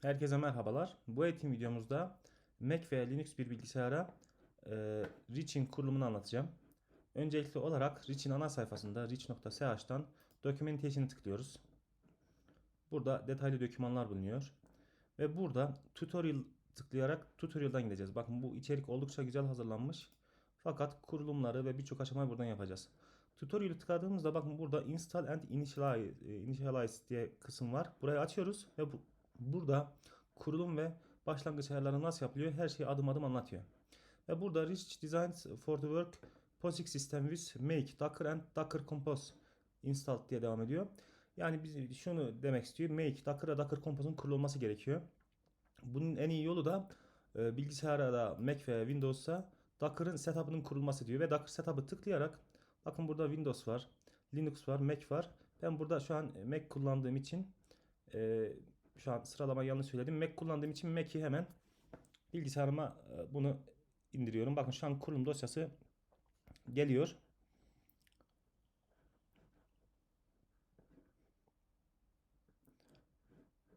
Herkese merhabalar. Bu eğitim videomuzda Mac veya Linux bir bilgisayara e, Rich'in kurulumunu anlatacağım. Öncelikli olarak Rich'in ana sayfasında rich.ch'tan Documentation'ı tıklıyoruz. Burada detaylı dokümanlar bulunuyor. Ve burada tutorial tıklayarak tutorial'dan gideceğiz. Bakın bu içerik oldukça güzel hazırlanmış. Fakat kurulumları ve birçok aşamayı buradan yapacağız. Tutorial'ı tıkladığımızda bakın burada install and initialize, e, initialize diye kısım var. Burayı açıyoruz ve bu, burada kurulum ve başlangıç ayarları nasıl yapılıyor her şeyi adım adım anlatıyor. Ve burada Rich Designs for the Work POSIX System with Make, Docker and Docker Compose installed diye devam ediyor. Yani biz şunu demek istiyor. Make, Docker ve Docker Compose'un kurulması gerekiyor. Bunun en iyi yolu da e, bilgisayara Mac ve Windows'a Docker'ın setup'ının kurulması diyor. Ve Docker setup'ı tıklayarak bakın burada Windows var, Linux var, Mac var. Ben burada şu an Mac kullandığım için e, şu an sıralama yanlış söyledim. Mac kullandığım için Mac'i hemen bilgisayarıma e, bunu indiriyorum. Bakın şu an kurulum dosyası geliyor.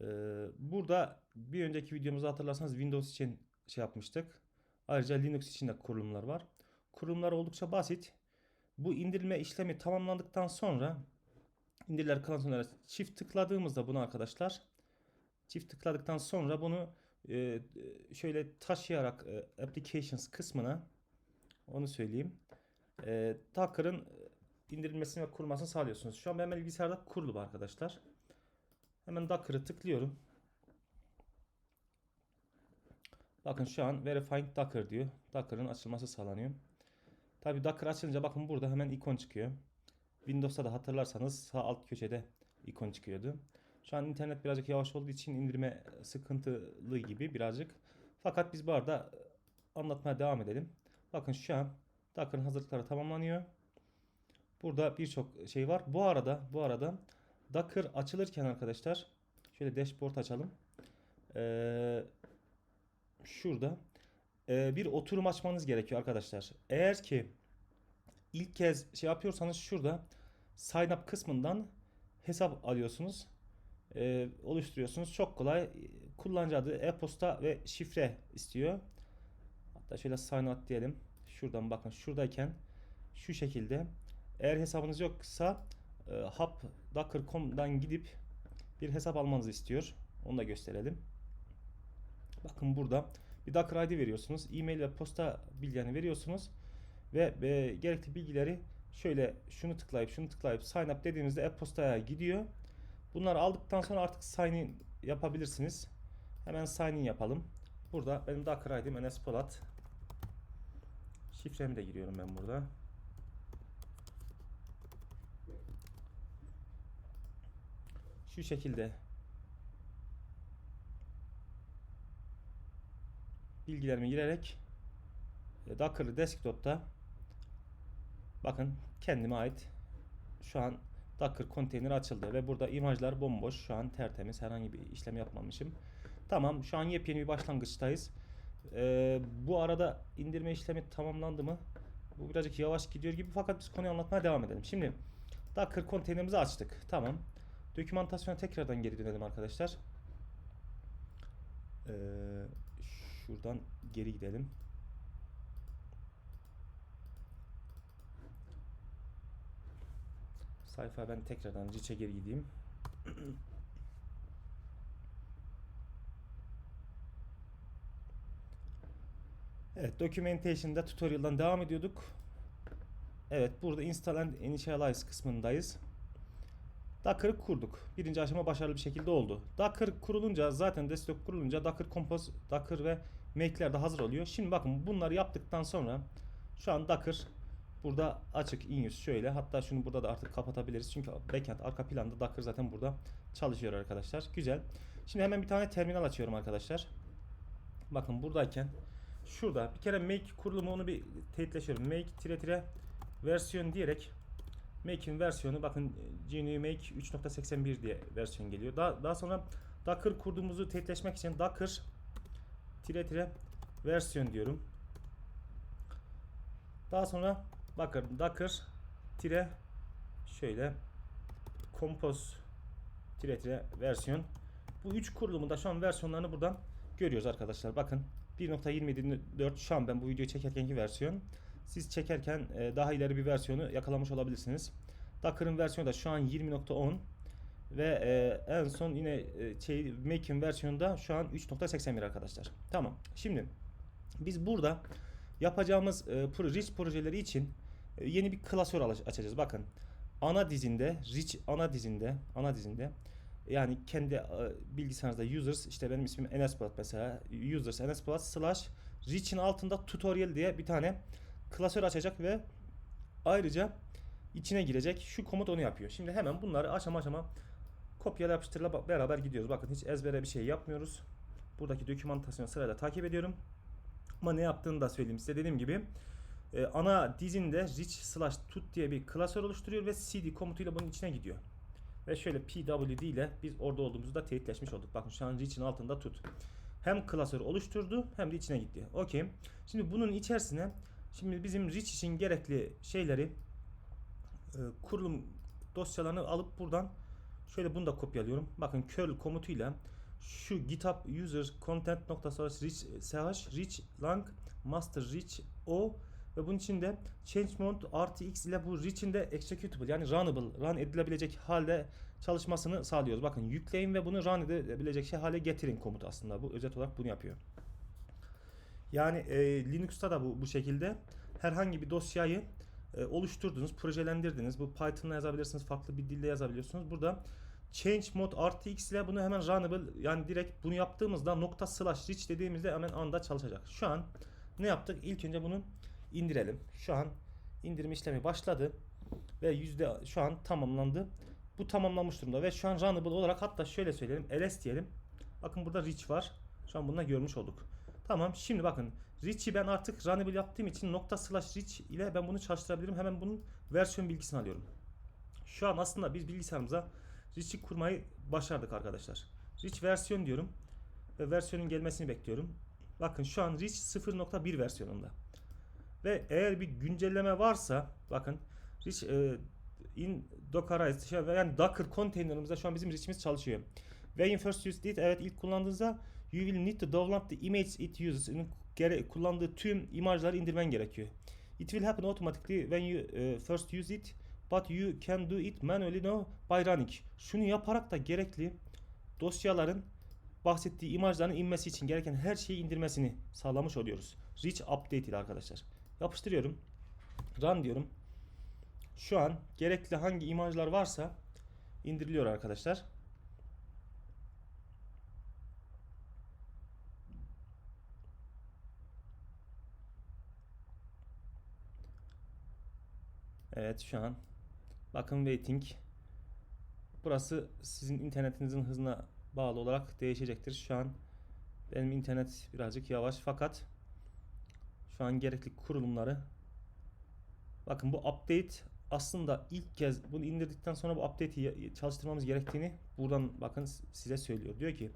Ee, burada bir önceki videomuzda hatırlarsanız Windows için şey yapmıştık. Ayrıca Linux için de kurulumlar var. Kurulumlar oldukça basit. Bu indirme işlemi tamamlandıktan sonra indiriler klasörüne çift tıkladığımızda bunu arkadaşlar çift tıkladıktan sonra bunu e, şöyle taşıyarak e, applications kısmına onu söyleyeyim. E, Docker'ın indirilmesini ve kurulmasını sağlıyorsunuz. Şu an benim bilgisayarda kurulu arkadaşlar. Hemen Docker'ı tıklıyorum. Bakın şu an Verifying Docker diyor. Docker'ın açılması sağlanıyor. Tabi Docker açılınca bakın burada hemen ikon çıkıyor. Windows'ta da hatırlarsanız sağ alt köşede ikon çıkıyordu. Şu an internet birazcık yavaş olduğu için indirme sıkıntılı gibi birazcık. Fakat biz bu arada anlatmaya devam edelim. Bakın şu an Docker'ın hazırlıkları tamamlanıyor. Burada birçok şey var. Bu arada bu arada Docker açılırken arkadaşlar şöyle dashboard açalım. Ee, şurada e, bir oturum açmanız gerekiyor arkadaşlar. Eğer ki ilk kez şey yapıyorsanız şurada sign up kısmından hesap alıyorsunuz. E, oluşturuyorsunuz. Çok kolay. Kullanıcı adı, e-posta ve şifre istiyor. Hatta şöyle sign out diyelim. Şuradan bakın şuradayken şu şekilde eğer hesabınız yoksa e, hub.docker.com'dan gidip bir hesap almanızı istiyor. Onu da gösterelim. Bakın burada bir Docker ID veriyorsunuz. E-mail ve posta bilgilerini veriyorsunuz. Ve e, gerekli bilgileri şöyle şunu tıklayıp şunu tıklayıp sign up dediğimizde e-postaya gidiyor. Bunları aldıktan sonra artık sign in yapabilirsiniz. Hemen sign in yapalım. Burada benim Docker ID'm Enes Polat. Şifremi de giriyorum ben burada. Şu şekilde bilgilerimi girerek e, Docker Desktop'ta bakın kendime ait şu an Docker konteyner açıldı ve burada imajlar bomboş. Şu an tertemiz. Herhangi bir işlem yapmamışım. Tamam şu an yepyeni bir başlangıçtayız. Ee, bu arada indirme işlemi tamamlandı mı? Bu birazcık yavaş gidiyor gibi fakat biz konuyu anlatmaya devam edelim. Şimdi Docker konteynerimizi açtık. Tamam. Dokümantasyona tekrardan geri dönelim arkadaşlar. Ee, şuradan geri gidelim. Sayfaya ben tekrardan Riç'e geri gideyim. Evet, documentation'da tutorial'dan devam ediyorduk. Evet, burada install and initialize kısmındayız. Docker'ı kurduk. Birinci aşama başarılı bir şekilde oldu. Docker kurulunca zaten desktop kurulunca Docker Compose, Docker ve Make'ler de hazır oluyor. Şimdi bakın bunları yaptıktan sonra şu an Docker burada açık in şöyle. Hatta şunu burada da artık kapatabiliriz. Çünkü backend arka planda Docker zaten burada çalışıyor arkadaşlar. Güzel. Şimdi hemen bir tane terminal açıyorum arkadaşlar. Bakın buradayken şurada bir kere make kurulumu onu bir teyitleşiyorum. Make tire tire versiyon diyerek Make'in versiyonu bakın GNU Make 3.81 diye versiyon geliyor. Daha, daha sonra Docker kurduğumuzu teyitleşmek için Docker tire tire versiyon diyorum. Daha sonra bakın Docker tire şöyle compose tire tire versiyon. Bu 3 kurulumunda şu an versiyonlarını buradan görüyoruz arkadaşlar. Bakın 1.27.4 şu an ben bu videoyu çekerkenki versiyon. Siz çekerken e, daha ileri bir versiyonu yakalamış olabilirsiniz. Docker'ın versiyonu da şu an 20.10 ve e, en son yine e, şey Make'in versiyonunda şu an 3.81 arkadaşlar. Tamam. Şimdi biz burada yapacağımız e, pro, rich projeleri için yeni bir klasör açacağız. Bakın ana dizinde rich ana dizinde ana dizinde yani kendi e, bilgisayarınızda users işte benim ismim Enes Polat mesela users Enes Polat slash rich'in altında tutorial diye bir tane klasör açacak ve ayrıca içine girecek. Şu komut onu yapıyor. Şimdi hemen bunları aşama aşama kopyala yapıştırla beraber gidiyoruz. Bakın hiç ezbere bir şey yapmıyoruz. Buradaki dokümantasyonu sırayla takip ediyorum. Ama ne yaptığını da söyleyeyim size. Dediğim gibi e, ana dizinde rich slash tut diye bir klasör oluşturuyor ve cd komutuyla bunun içine gidiyor. Ve şöyle pwd ile biz orada olduğumuzu da teyitleşmiş olduk. Bakın şu an rich'in altında tut. Hem klasör oluşturdu hem de içine gitti. Okey. Şimdi bunun içerisine şimdi bizim rich için gerekli şeyleri e, kurulum dosyalarını alıp buradan şöyle bunu da kopyalıyorum. Bakın curl komutuyla şu github user content nokta slash rich slash rich lang master rich o ve bunun içinde change mode artı x ile bu rich'in de executable yani runnable run edilebilecek halde çalışmasını sağlıyoruz. Bakın yükleyin ve bunu run edebilecek şey hale getirin komutu aslında bu özet olarak bunu yapıyor. Yani e, Linux'ta da bu bu şekilde herhangi bir dosyayı e, oluşturdunuz, projelendirdiniz. Bu Python'la yazabilirsiniz, farklı bir dilde yazabiliyorsunuz. Burada change mode artı x ile bunu hemen runnable yani direkt bunu yaptığımızda nokta slash rich dediğimizde hemen anda çalışacak. Şu an ne yaptık? İlk önce bunu indirelim. Şu an indirme işlemi başladı ve yüzde şu an tamamlandı. Bu tamamlanmış durumda ve şu an runnable olarak hatta şöyle söyleyelim ls diyelim. Bakın burada rich var. Şu an bunu da görmüş olduk. Tamam şimdi bakın Rich'i ben artık runnable yaptığım için nokta slash rich ile ben bunu çalıştırabilirim. Hemen bunun versiyon bilgisini alıyorum. Şu an aslında biz bilgisayarımıza Rich'i kurmayı başardık arkadaşlar. Rich versiyon diyorum ve versiyonun gelmesini bekliyorum. Bakın şu an Rich 0.1 versiyonunda. Ve eğer bir güncelleme varsa bakın Rich e, in Dockerized şey, yani Docker container'ımızda şu an bizim Rich'imiz çalışıyor. When first used it evet ilk kullandığınızda you will need to download the image it uses. Gere- kullandığı tüm imajları indirmen gerekiyor. It will happen automatically when you e, first use it but you can do it manually no by running. Şunu yaparak da gerekli dosyaların bahsettiği imajların inmesi için gereken her şeyi indirmesini sağlamış oluyoruz. Rich update ile arkadaşlar. Yapıştırıyorum. Run diyorum. Şu an gerekli hangi imajlar varsa indiriliyor arkadaşlar. Evet şu an bakın waiting. Burası sizin internetinizin hızına bağlı olarak değişecektir. Şu an benim internet birazcık yavaş fakat şu an gerekli kurulumları bakın bu update aslında ilk kez bunu indirdikten sonra bu update'i çalıştırmamız gerektiğini buradan bakın size söylüyor. Diyor ki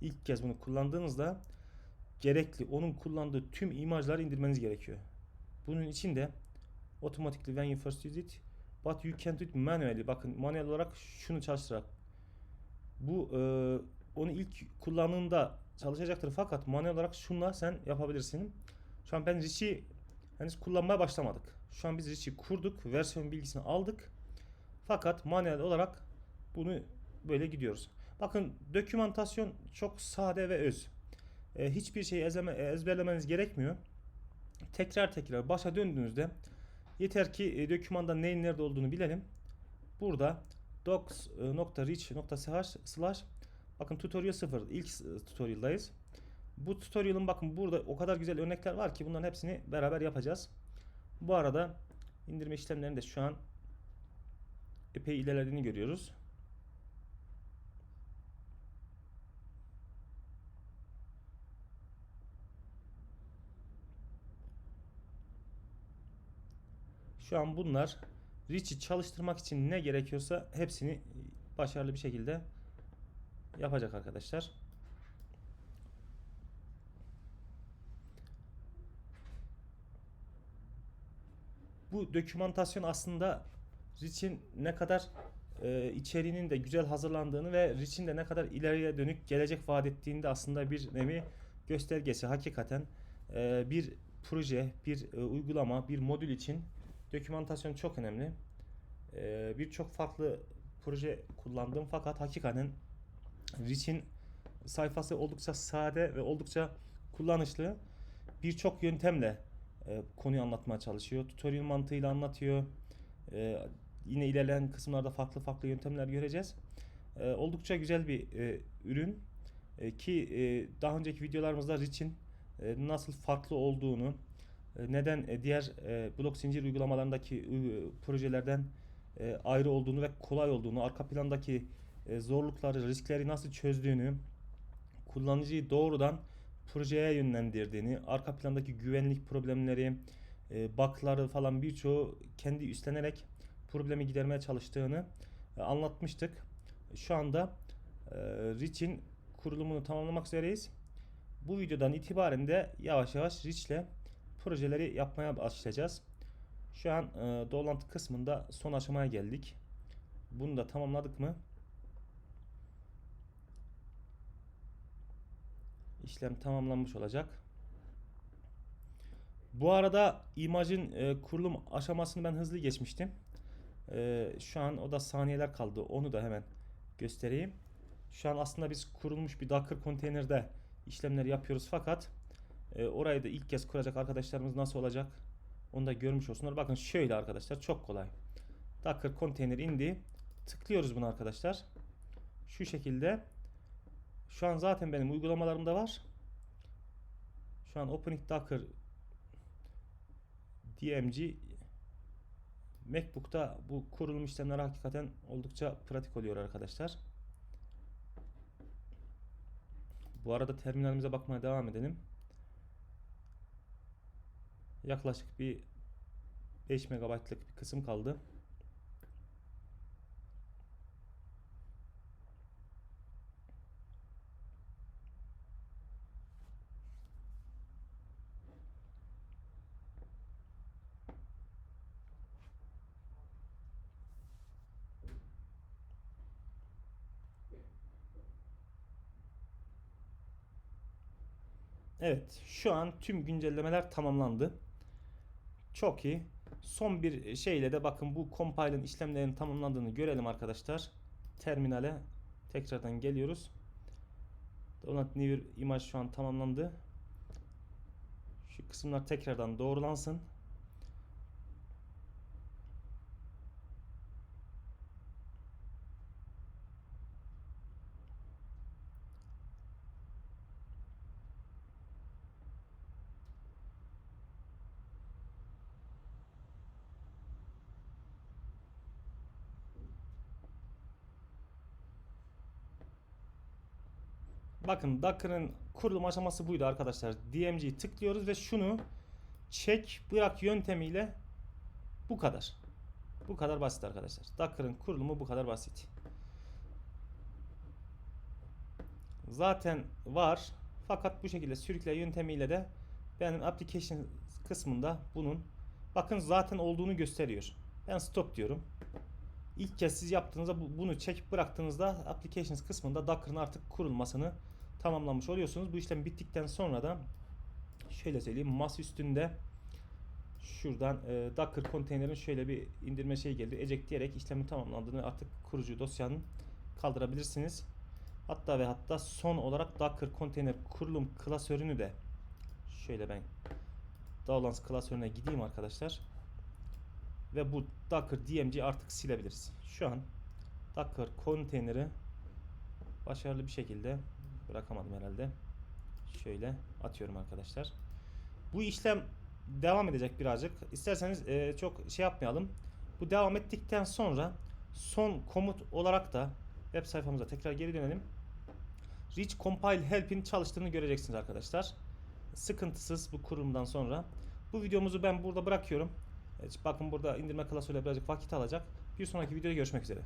ilk kez bunu kullandığınızda gerekli onun kullandığı tüm imajları indirmeniz gerekiyor. Bunun için de automatically when you first use it but you can do it manually. Bakın manuel olarak şunu çalıştırarak bu e, onu ilk kullandığında çalışacaktır fakat manuel olarak şunla sen yapabilirsin. Şu an ben Rich'i henüz kullanmaya başlamadık. Şu an biz Rich'i kurduk, versiyon bilgisini aldık. Fakat manuel olarak bunu böyle gidiyoruz. Bakın dokümantasyon çok sade ve öz. E, hiçbir şey ezeme, ezberlemeniz gerekmiyor. Tekrar tekrar başa döndüğünüzde yeter ki e, dokümanda neyin nerede olduğunu bilelim. Burada docs.reach.sh slash bakın tutorial 0 ilk e, tutorial'dayız. Bu tutorial'ın bakın burada o kadar güzel örnekler var ki bunların hepsini beraber yapacağız. Bu arada indirme işlemlerinde şu an epey ilerlediğini görüyoruz. Şu an bunlar Rich'i çalıştırmak için ne gerekiyorsa hepsini başarılı bir şekilde yapacak arkadaşlar. Bu dokümantasyon aslında Rich'in ne kadar e, içeriğinin de güzel hazırlandığını ve Rich'in de ne kadar ileriye dönük gelecek vaat ettiğini de aslında bir nevi göstergesi. Hakikaten e, bir proje, bir e, uygulama, bir modül için dokümantasyon çok önemli. E, Birçok farklı proje kullandım fakat hakikaten Rich'in sayfası oldukça sade ve oldukça kullanışlı. Birçok yöntemle e, konuyu anlatmaya çalışıyor. Tutorial mantığıyla anlatıyor. E, yine ilerleyen kısımlarda farklı farklı yöntemler göreceğiz. E, oldukça güzel bir e, ürün E, ki e, daha önceki videolarımızda Rich'in e, nasıl farklı olduğunu, e, neden e, diğer e, blok zincir uygulamalarındaki e, projelerden e, ayrı olduğunu ve kolay olduğunu, arka plandaki e, zorlukları, riskleri nasıl çözdüğünü, kullanıcıyı doğrudan projeye yönlendirdiğini, arka plandaki güvenlik problemleri, e, bug'ları falan birçoğu kendi üstlenerek problemi gidermeye çalıştığını e, anlatmıştık. Şu anda e, Rich'in kurulumunu tamamlamak üzereyiz. Bu videodan itibaren de yavaş yavaş Rich ile projeleri yapmaya başlayacağız. Şu an e, dolant kısmında son aşamaya geldik. Bunu da tamamladık mı? İşlem tamamlanmış olacak. Bu arada imajın e, kurulum aşamasını ben hızlı geçmiştim. E, şu an o da saniyeler kaldı. Onu da hemen göstereyim. Şu an aslında biz kurulmuş bir Docker konteynerde işlemler yapıyoruz fakat e, orayı da ilk kez kuracak arkadaşlarımız nasıl olacak? Onu da görmüş olsunlar. Bakın şöyle arkadaşlar çok kolay. Docker konteyner indi. Tıklıyoruz bunu arkadaşlar. Şu şekilde şu an zaten benim uygulamalarımda var. Şu an Opening Docker DMG MacBook'ta bu kurulum işlemleri hakikaten oldukça pratik oluyor arkadaşlar. Bu arada terminalimize bakmaya devam edelim. Yaklaşık bir 5 MB'lık bir kısım kaldı. Evet, şu an tüm güncellemeler tamamlandı. Çok iyi. Son bir şeyle de bakın bu compile'ın işlemlerinin tamamlandığını görelim arkadaşlar. Terminale tekrardan geliyoruz. Donut New imaj şu an tamamlandı. Şu kısımlar tekrardan doğrulansın. Bakın Docker'ın kurulum aşaması buydu arkadaşlar. DMG'yi tıklıyoruz ve şunu çek bırak yöntemiyle bu kadar. Bu kadar basit arkadaşlar. Docker'ın kurulumu bu kadar basit. Zaten var. Fakat bu şekilde sürükle yöntemiyle de benim application kısmında bunun bakın zaten olduğunu gösteriyor. Ben stop diyorum. İlk kez siz yaptığınızda bu- bunu çekip bıraktığınızda applications kısmında Docker'ın artık kurulmasını tamamlamış oluyorsunuz. Bu işlem bittikten sonra da şöyle söyleyeyim masa üstünde şuradan e, Docker konteynerin şöyle bir indirme şey geldi. Eject diyerek işlemin tamamlandığını artık kurucu dosyanın kaldırabilirsiniz. Hatta ve hatta son olarak Docker konteyner kurulum klasörünü de şöyle ben Dowlands klasörüne gideyim arkadaşlar. Ve bu Docker DMG artık silebiliriz. Şu an Docker konteyneri başarılı bir şekilde bırakamadım herhalde. Şöyle atıyorum arkadaşlar. Bu işlem devam edecek birazcık. İsterseniz e, çok şey yapmayalım. Bu devam ettikten sonra son komut olarak da web sayfamıza tekrar geri dönelim. Reach Compile Help'in çalıştığını göreceksiniz arkadaşlar. Sıkıntısız bu kurulumdan sonra. Bu videomuzu ben burada bırakıyorum. Evet, bakın burada indirme klasörüyle birazcık vakit alacak. Bir sonraki videoda görüşmek üzere.